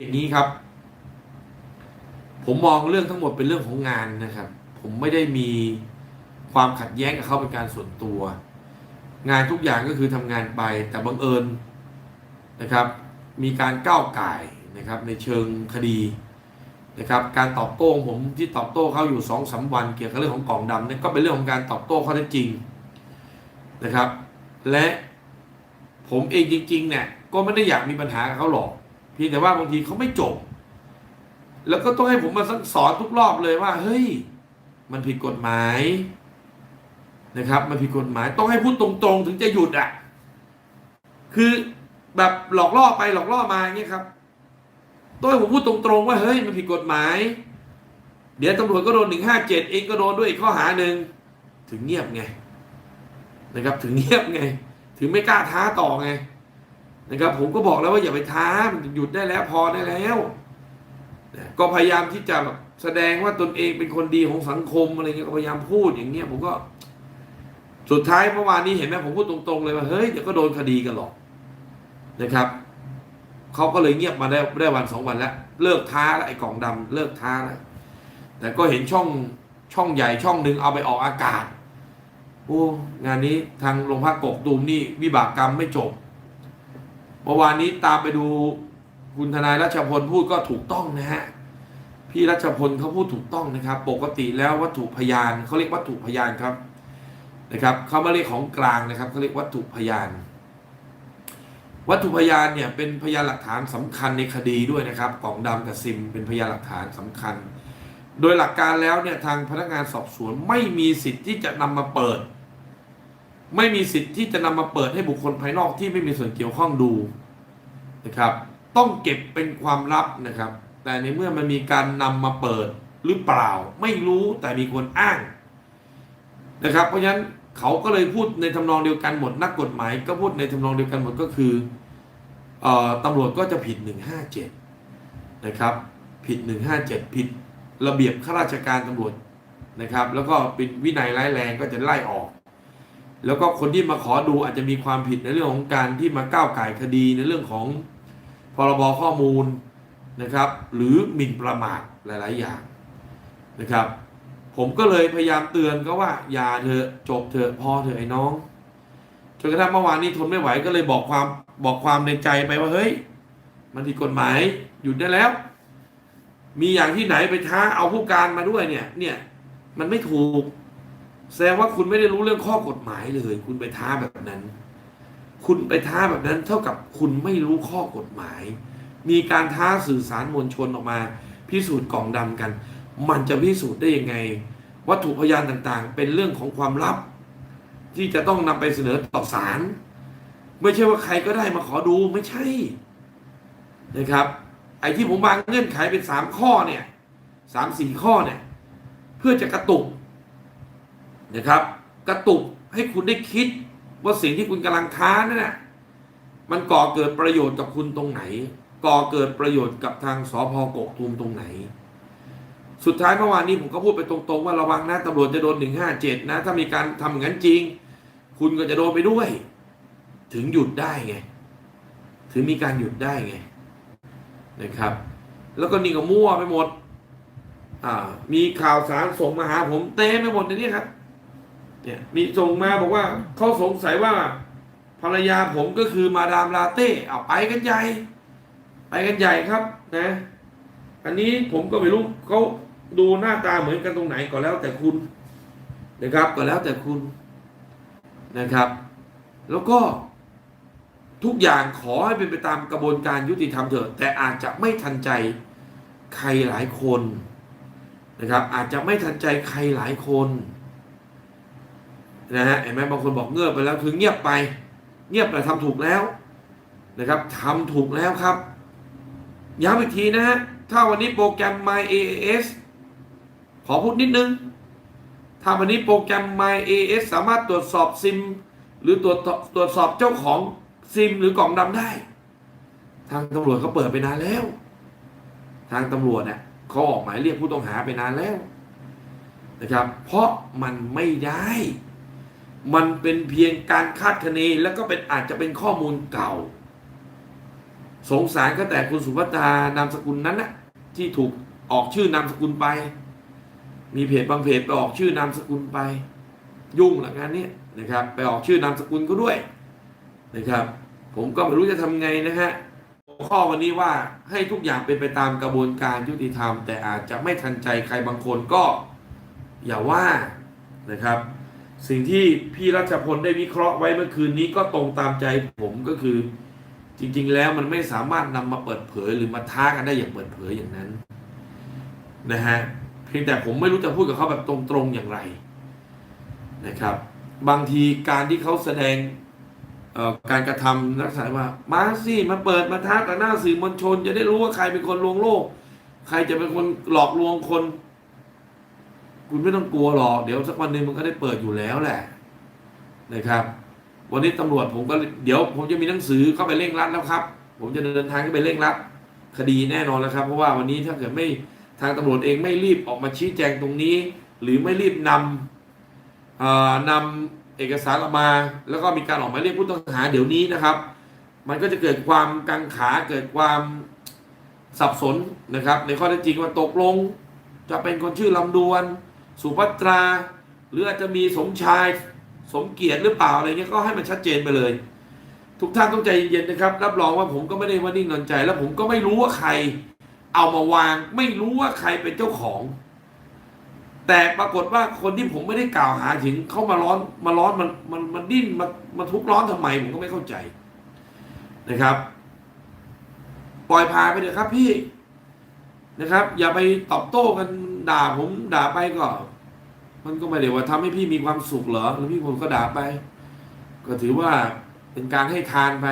อย่างนี้ครับ ผมมองเรื่องทั้งหมดเป็นเรื่องของงานนะครับ ผมไม่ได้มีความขัดแย้งกับเขาเป็นการส่วนตัว งานทุกอย่างก็คือทำงานไปแต่บังเอิญนะครับ มีการก้าวไก่นะครับ ในเชิงคดีนะครับ การตอบโต้ผมที่ตอบโต้เขาอยู่สองสาวัน เกี่ยวกับเรื่องของกล่องดำนี่ก็เป็นเรื่องของการตอบโต้ข้อเท็จจริงนะครับ และผมเองจริงๆเนี่ยก็ไม่ได้อยากมีปัญหากับเขาหรอก เพียงแต่ว่าบางทีเขาไม่จบ แล้วก็ต้องให้ผมมาสอนทุกรอบเลยว่า เฮ้ย มันผิดกฎหมายนะครับ มันผิดกฎหมายต้องให้พูดตรงๆ ถึงจะหยุดอะ คือแบบหลอกล่อไปหลอกล่อมาอย่างเงี้ยครับต้องให้ผมพูดตรงๆว่าเฮ้ยมันผิดกฎหมาย เดี๋ยวตำรวจก็โดนหนึ่งห้าเจ็ดเองก็โดนด้วยอีกข้อหาหนึ่งถึงเงียบไงนะครับ ถึงเงียบไง ถึงไม่กล้าท้าต่อไง นะครับ ผมก็บอกแล้วว่าอย่าไปท้ามันหยุดได้แล้วพอได้แล้วนะก็พยายามที่จะแบบแสดงว่าตนเองเป็นคนดีของสังคมอะไรเงี้ยก็พยายามพูดอย่างเงี้ยผมก็ สุดท้ายเมื่อวานนี้เห็นไหมผมพูดตรงๆเลยว่าเฮ้ยเดี๋ยวก็โดนคดีกันหรอกนะครับเขาก็เลยเงียบมาได้ได้วันสองวันแล้ว เลิกท้าแล้วไอ้กล่องดำเลิกท้าแล้วแต่ก็เห็นช่องช่องใหญ่ช่องหนึ่งเอาไปออกอากาศโอ้งานนี้ทางโรงพักกกตูมนี่วิบากกรรมไม่จบ เมื่อวานนี้ตามไปดูคุณทนายรัชพลพูดก็ถูกต้องนะฮะพี่รัชพลเขาพูดถูกต้องนะครับ ปกติแล้ววัตถุพยานเขาเรียกวัตถุพยานครับนะครับเขาไม่เรียกของกลางนะครับเขาเรียกวัตถุพยาน วัตถุพยานเนี่ยเป็นพยานหลักฐานสำคัญในคดีด้วยนะครับกล่องดำกับซิมเป็นพยานหลักฐานสำคัญ โดยหลักการแล้วเนี่ยทางพนักงานสอบสวนไม่มีสิทธิ์ที่จะนำมาเปิด ไม่มีสิทธิ์ที่จะนำมาเปิดให้บุคคลภายนอกที่ไม่มีส่วนเกี่ยวข้องดูนะครับ ต้องเก็บเป็นความลับนะครับ แต่ในเมื่อมันมีการนำมาเปิดหรือเปล่า ไม่รู้แต่มีคนอ้างนะครับ เพราะฉะนั้นเขาก็เลยพูดในทำนองเดียวกันหมดนักกฎหมาย ก็พูดในทำนองเดียวกันหมดก็คือเอ่อตำรวจก็จะผิด 157 นะครับ ผิด 157 ผิดระเบียบข้าราชการตำรวจนะครับ แล้วก็เป็นวินัยร้ายแรงก็จะไล่ออก แล้วก็คนที่มาขอดูอาจจะมีความผิดในเรื่องของการที่มาก้าวไก่คดีในเรื่องของพรบข้อมูลนะครับ หรือหมิ่นประมาทหลาย ๆ อย่างนะครับ ผมก็เลยพยายามเตือนก็ว่าอย่าเถอะจบเถอะพอเถอะไอ้น้องจนกระทั่งเมื่อวานนี้ทนไม่ไหวก็เลยบอกความบอกความในใจไปว่าเฮ้ย มันผิดกฎหมายหยุดได้แล้ว มีอย่างที่ไหนไปท้าเอาผู้การมาด้วยเนี่ยเนี่ยมันไม่ถูก แสดงว่าคุณไม่ได้รู้เรื่องข้อกฎหมายเลย คุณไปท้าแบบนั้น คุณไปท้าแบบนั้น เท่ากับคุณไม่รู้ข้อกฎหมาย มีการท้าสื่อสารมวลชนออกมา พิสูจน์กล่องดำกัน มันจะพิสูจน์ได้ยังไง วัตถุพยานต่างๆ เป็นเรื่องของความลับ ที่จะต้องนำไปเสนอต่อศาลไม่ใช่ว่าใครก็ได้มาขอดูไม่ใช่นะครับไอ้ที่ผมวางเงื่อนไขเป็นสามข้อเนี่ยสามสี่ข้อเนี่ย เพื่อจะกระตุก นะครับ กระตุกให้คุณได้คิดว่าสิ่งที่คุณกำลังท้านั่นน่ะมันก่อเกิดประโยชน์กับคุณตรงไหน ก่อเกิดประโยชน์กับทางสพกกตูมตรงไหน สุดท้ายเมื่อวานนี้ผมก็พูดไปตรงๆ ว่าระวังนะตำรวจจะโดนหนึ่งห้าเจ็ดนะ ถ้ามีการทำอย่างนั้นจริง คุณก็จะโดนไปด้วย ถึงหยุดได้ไง ถึงมีการหยุดได้ไงนะครับ แล้วก็นี่ก็มั่วไปหมด อ่า มีข่าวสารส่งมาหาผมเต็มไปหมดในนี้ครับ เนี่ยมีส่งมาบอกว่าเขาสงสัยว่าภรรยาผมก็คือมาดามลาเต้เอาไปกันใหญ่ ไปกันใหญ่ครับนะ อันนี้ผมก็ไม่รู้เขาดูหน้าตาเหมือนกันตรงไหนก็แล้วแต่คุณนะครับก็แล้วแต่คุณนะครับ แล้วก็ทุกอย่างขอให้เป็นไปตามกระบวนการยุติธรรมเถอะ แต่อาจจะไม่ทันใจใครหลายคนนะครับ อาจจะไม่ทันใจใครหลายคน นะฮะเห็นไหมบางคนบอกเงียบไปแล้วคือเงียบไป เงียบแต่ทำถูกแล้วนะครับทำถูกแล้วครับย้ำอีกทีนะฮะถ้าวันนี้โปรแกรม My AAS ขอพูดนิดนึง ถ้าวันนี้โปรแกรม My AAS สามารถตรวจสอบซิม หรือตรวจตรวจสอบเจ้าของซิมหรือกล่องดำได้ ทางตำรวจเขาเปิดไปนานแล้ว ทางตำรวจเนี่ยเขาออกหมายเรียกผู้ต้องหาไปนานแล้วนะครับ เพราะมันไม่ได้ มันเป็นเพียงการคาดคะเนแล้วก็เป็นอาจจะเป็นข้อมูลเก่า สงสารก็แต่คุณสุภัตานามสกุลนั้นนะที่ถูกออกชื่อนามสกุลไป มีเพจบางเพจไปออกชื่อนามสกุลไป ยุ่งหลังงานนี้นะครับ ไปออกชื่อนามสกุลก็ด้วยนะครับ ผมก็ไม่รู้จะทำไงนะฮะข้อวันนี้ว่าให้ทุกอย่างเป็นไปตามกระบวนการยุติธรรม แต่อาจจะไม่ทันใจใครบางคนก็อย่าว่านะครับ สิ่งที่พี่รัชพลได้วิเคราะห์ไว้เมื่อคืนนี้ก็ตรงตามใจผมก็คือ จริง ๆ แล้วมันไม่สามารถนำมาเปิดเผยหรือมาท้ากันได้อย่างเปิดเผยอย่างนั้นนะฮะเพียงแต่ผมไม่รู้จะพูดกับเขาแบบตรงๆอย่างไรนะครับ บางทีการที่เขาแสดงการกระทำลักษณะว่ามาสิมาเปิดมาท้าต่อหน้าสื่อมวลชน จะได้รู้ว่าใครเป็นคนลวงโลก ใครจะเป็นคนหลอกลวงคน คุณไม่ต้องกลัวหรอก เดี๋ยวสักวันหนึ่งมันก็ได้เปิดอยู่แล้วแหละนะครับ วันนี้ตำรวจผมก็เดี๋ยว ผมจะมีหนังสือเข้าไปเร่งรัดแล้วครับ ผมจะเดินทางเข้าไปเร่งรัดคดีแน่นอนแล้วครับเพราะว่าวันนี้ถ้าเกิดไม่ทางตำรวจเองไม่รีบออกมาชี้แจงตรงนี้ หรือไม่รีบนำเอ่อนำเอกสารออกมา แล้วก็มีการออกหมายเรียกผู้ต้องหาเดี๋ยวนี้นะครับ มันก็จะเกิดความกังขาเกิดความสับสนนะครับ ในข้อเท็จจริงว่าตกลง จะเป็นคนชื่อลำดวน สุภัตรา หรืออาจจะมีสมชายสมเกียรติหรือเปล่าอะไรเงี้ยก็ให้มันชัดเจนไปเลย ทุกท่านต้องใจเย็นๆนะครับ รับรองว่าผมก็ไม่ได้ว่านิ่งนอนใจ แล้วผมก็ไม่รู้ว่าใคร เอามาวาง ไม่รู้ว่าใครเป็นเจ้าของ แต่ปรากฏว่าคนที่ผมไม่ได้กล่าวหาถึงเขามาร้อนมาร้อนมันมันมันดิ้นมามาทุกร้อนทำไมผมก็ไม่เข้าใจนะครับ ปล่อยพาไปเถอะครับพี่นะครับ อย่าไปตอบโต้กัน ด่าผมด่าไปก็ มันก็ไม่ได้ว่าทำให้พี่มีความสุขเหรอแล้วพี่ผมก็ด่าไป ก็ถือว่าเป็นการให้ทานไป